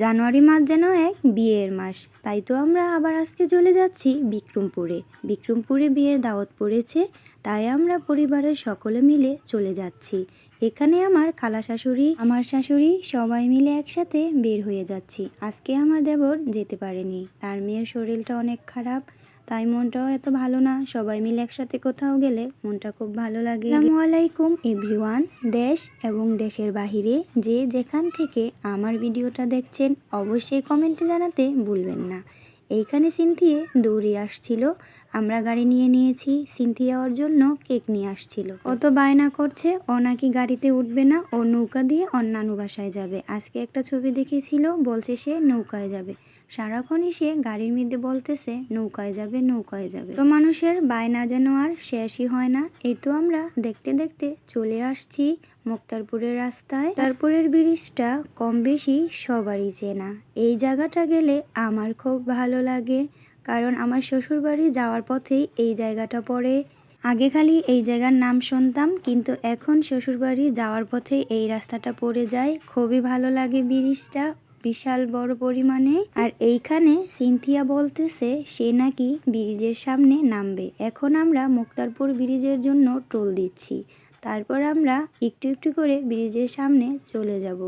জানুয়ারি মাস যেন এক বিয়ের মাস। তাই তো আমরা আবার আজকে চলে যাচ্ছি বিক্রমপুরে। বিক্রমপুরে বিয়ের দাওয়াত পড়েছে, তাই আমরা পরিবারের সকলে মিলে চলে যাচ্ছি। এখানে আমার খালা শাশুড়ি, আমার শাশুড়ি সবাই মিলে একসাথে বের হয়ে যাচ্ছি। আজকে আমার দেবর যেতে পারেনি। তার মেয়ের শরীরটা অনেক খারাপ তাই মনটাও এত ভালো না। সবাই মিলে একসাথে কোথাও গেলে মনটা খুব ভালো লাগে। আসসালামু আলাইকুম এভরিওয়ান দেশ এবং দেশের বাহিরে যে যেখান থেকে আমার ভিডিওটা দেখছেন অবশ্যই কমেন্টে জানাতে ভুলবেন না। এইখানে সিনথিয়ে দৌড়ে আসছিল আমরা গাড়ি নিয়ে নিয়েছি, সিনথিয়া ওর জন্য কেক নিয়ে আসছিল। ও তো বায়না করছে, ও নাকি গাড়িতে উঠবে না, ও নৌকা দিয়ে অন্যান্য বাসায় যাবে। আজকে একটা ছবি দেখিয়েছিল, বলছে সে নৌকায় যাবে। সারাক্ষণই সে গাড়ির মধ্যে বলতেছে, নৌকায় যাবে নৌকায় যাবে। তো মানুষের বায়না যেন আর শেষই হয় না। এই তো আমরা দেখতে দেখতে চলে আসছি মুক্তারপুরের রাস্তায়। তারপরের ব্রিজটা কম বেশি সবারই চেনা। এই জায়গাটা গেলে আমার খুব ভালো লাগে। কারণ আমার শ্বশুরবাড়ি যাওয়ার পথেই এই জায়গাটা পড়ে। আগে খালি এই জায়গার নাম শুনতাম, কিন্তু এখন শ্বশুরবাড়ি যাওয়ার পথে এই রাস্তাটা পড়ে যায়। খুবই ভালো লাগে ব্রিজটা, বিশাল বড় পরিমাণে। আর এইখানে সিনথিয়া বলতেছে, সে নাকি ব্রিজের সামনে নামবে। এখন আমরা মুক্তারপুর ব্রিজের জন্য টোল দিচ্ছি। তারপর আমরা একটু একটু করে ব্রিজের সামনে চলে যাব।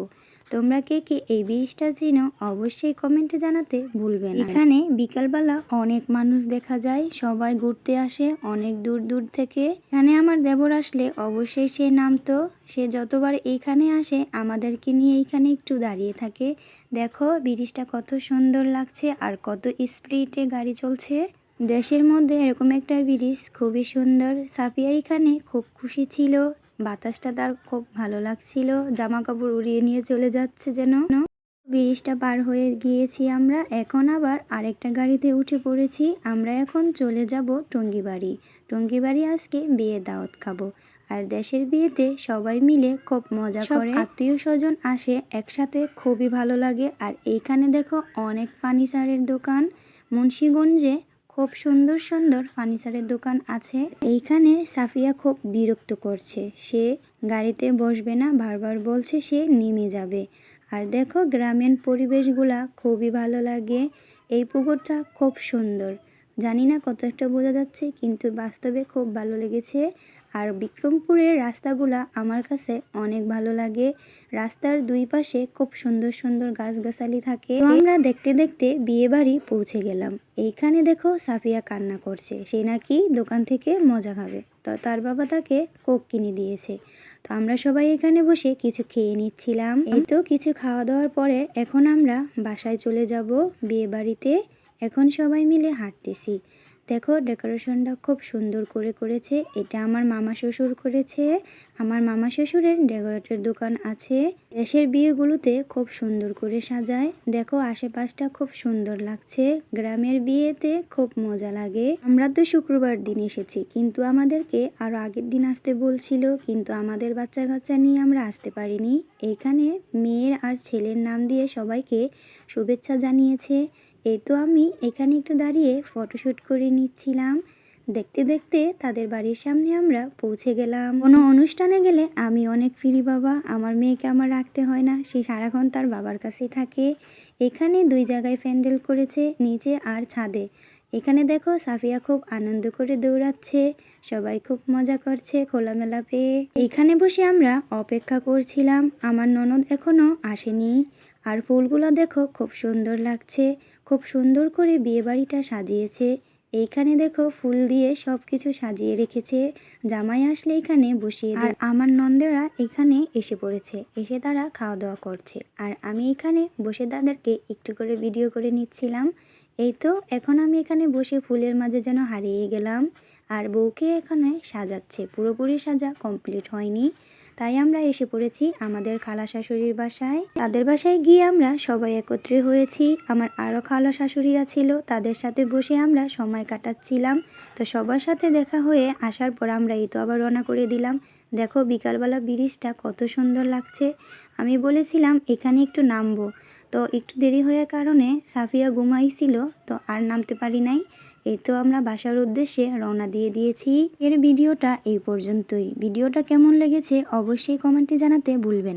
তোমরা কে কে এই ব্রিজটা চিনো অবশ্যই কমেন্টে জানাতে ভুলবে না। এখানে বিকালবেলা অনেক মানুষ দেখা যায়, সবাই ঘুরতে আসে, অনেক দূর দূর থেকে। এখানে আমার দেবর আসলে অবশ্যই সে নামতো। সে যতবার এইখানে আসে, আমাদেরকে নিয়ে এইখানে একটু দাঁড়িয়ে থাকে। দেখো, ব্রিজটা কত সুন্দর লাগছে আর কত স্পিডে গাড়ি চলছে। দেশের মধ্যে এরকম একটা ব্রিজ, খুবই সুন্দর। সাফিয়া এখানে খুব খুশি ছিল। বাতাসটা তার খুব ভালো লাগছিল জামা কাপড় উড়িয়ে নিয়ে চলে যাচ্ছে যেন। ব্রিজটা পার হয়ে গিয়েছি আমরা এখন আবার আরেকটা গাড়িতে উঠে পড়েছি। আমরা এখন চলে যাব টঙ্গিবাড়ি। টঙ্গিবাড়ি আজকে বিয়ে দাওয়াত খাব। আর দেশের বিয়েতে সবাই মিলে খুব মজা করে। আত্মীয় স্বজন আসে একসাথে খুবই ভালো লাগে। আর এইখানে দেখো অনেক ফার্নিচারের দোকান। মুন্সীগঞ্জে খুব সুন্দর সুন্দর ফার্নিচারের দোকান আছে। এইখানে সাফিয়া খুব বিরক্ত করছে। সে গাড়িতে বসবে না, বারবার বলছে সে নেমে যাবে। আর দেখো গ্রামীণ পরিবেশগুলা খুবই ভালো লাগে। এই পুকুরটা খুব সুন্দর। জানি না কত একটা বোঝা যাচ্ছে, কিন্তু বাস্তবে খুব ভালো লেগেছে। আর বিক্রমপুরের রাস্তাগুলা আমার কাছে অনেক ভালো লাগে। রাস্তার দুই পাশে খুব সুন্দর সুন্দর গাছগাছালি থাকে। আমরা দেখতে দেখতে বিয়ে বাড়ি পৌঁছে গেলাম। এইখানে দেখো সাফিয়া কান্না করছে। সে নাকি দোকান থেকে মজা খাবে। তো তার বাবা তাকে কোক কিনে দিয়েছে। তো আমরা সবাই এখানে বসে কিছু খেয়ে নিচ্ছিলাম। এই তো কিছু খাওয়া দাওয়ার পরে এখন আমরা বাসায় চলে যাব বিয়ে বাড়িতে। এখন সবাই মিলে হাঁটতেছি। দেখো ডেকোরেশনটা খুব সুন্দর করে করেছে। এটা আমার মামা শ্বশুর করেছে। আমার মামা শ্বশুরের ডেকোরেটের দোকান আছে। দেশের বিয়েগুলোতে খুব সুন্দর করে সাজায়। দেখো, আশেপাশটা খুব সুন্দর লাগছে। গ্রামের বিয়েতে খুব মজা লাগে। আমরা তো শুক্রবার দিন এসেছি, কিন্তু আমাদেরকে আরও আগের দিন আসতে বলছিল, কিন্তু আমাদের বাচ্চা কাচ্চা নিয়ে আমরা আসতে পারিনি। এখানে মেয়ের আর ছেলের নাম দিয়ে সবাইকে শুভেচ্ছা জানিয়েছে। এই তো আমি এখানে একটু দাঁড়িয়ে ফটোশ্যুট করে নিচ্ছিলাম। দেখতে দেখতে তাদের বাড়ির সামনে আমরা পৌঁছে গেলাম। কোনো অনুষ্ঠানে গেলে আমি অনেক ফিরি বাবা, আমার মেয়েকে আমার রাখতে হয় না, সে সারাক্ষণ তার বাবার কাছেই থাকে। এখানে দুই জায়গায় প্যান্ডেল করেছে, নিচে আর ছাদে। এখানে দেখো সাফিয়া খুব আনন্দ করে দৌড়াচ্ছে, সবাই খুব মজা করছে, খোলামেলা পেয়ে। এখানে বসে আমরা অপেক্ষা করছিলাম, আমার ননদ এখনও আসেনি। আর ফুলগুলো দেখো খুব সুন্দর লাগছে, খুব সুন্দর করে বিয়েবাড়িটা সাজিয়েছে। এইখানে দেখো ফুল দিয়ে সব কিছু সাজিয়ে রেখেছে, জামাই আসলে এখানে বসিয়ে আর আমার নন্দেরা এখানে এসে পড়েছে, এসে তারা খাওয়া দাওয়া করছে। আর আমি এখানে বসে তাদেরকে একটু করে ভিডিও করে নিচ্ছিলাম। এই তো, এখন আমি এখানে বসে ফুলের মাঝে যেন হারিয়ে গেলাম। আর বউকে এখানে সাজাচ্ছে, পুরোপুরি সাজা কমপ্লিট হয়নি। তাই আমরা এসে পড়েছি আমাদের খালা শাশুড়ির বাসায়। তাদের বাসায় গিয়ে আমরা সবাই একত্রে হয়েছি। আমার আরও খালা শাশুড়িরা ছিল, তাদের সাথে বসে আমরা সময় কাটাচ্ছিলাম। তো সবার সাথে দেখা হয়ে আসার পর আমরা এই তো আবার রওনা করে দিলাম। দেখো বিকালবেলা ব্রিজটা কত সুন্দর লাগছে। আমি বলেছিলাম, এখানে একটু নামবো। তো একটু দেরি হওয়ার কারণে সাফিয়া ঘুমাইছিল, তো আর নামতে পারি নাই। এই তো আমরা বাসার উদ্দেশ্যে রওনা দিয়ে দিয়েছি। এর ভিডিওটা এই পর্যন্তই। ভিডিওটা কেমন লেগেছে অবশ্যই কমেন্টে জানাতে ভুলবেন